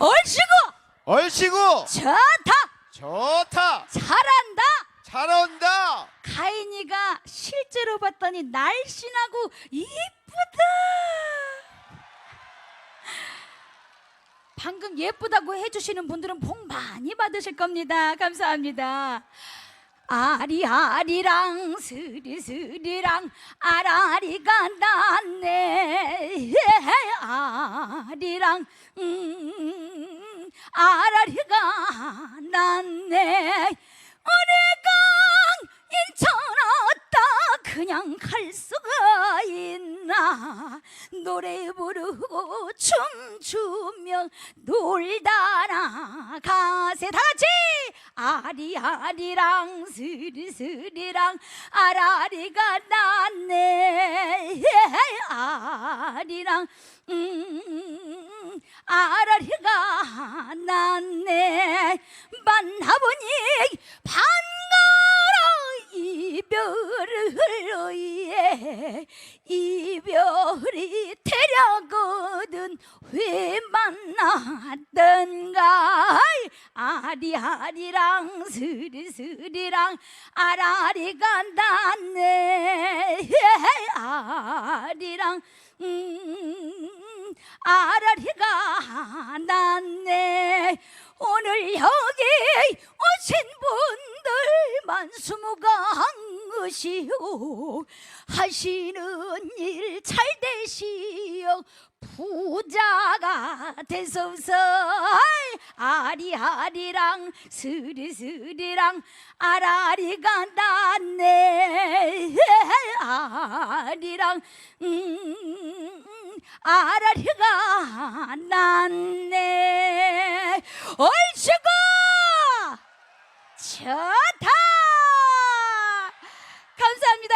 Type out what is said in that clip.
얼씨구! 얼씨구! 좋다 좋다 잘한다! 잘한다! 가인이가 실제로 봤더니 날씬하고 이쁘다! 방금 예쁘다고 해주시는 분들은 복 많이 받으실 겁니다. 감사합니다. 아리아리랑 스리스리랑 아라리가 났네. 아리랑 음, 아라리가 났네. 어리강 인천 왔다. 그냥 갈 수가 있나. 노래 부르고 춤추며 놀다 나가세. 다 같이 아리아리랑 스리스리랑 아라리가 났네. 아리랑. 음, 아라리가 이별이 되려거든 왜 만났던가. 아리아리랑 스리스리랑 아라리가 났네. 아리랑 음, 아라리가 났네. 오늘 여기 오신 분들만 스무강 것이요? 하시는 일 잘 되시어 부자가 되소서 아리아리랑 스리스리랑 아라리가 났네. 아리랑 음, 아라리가 났네. 얼씨구 좋다 감사합니다.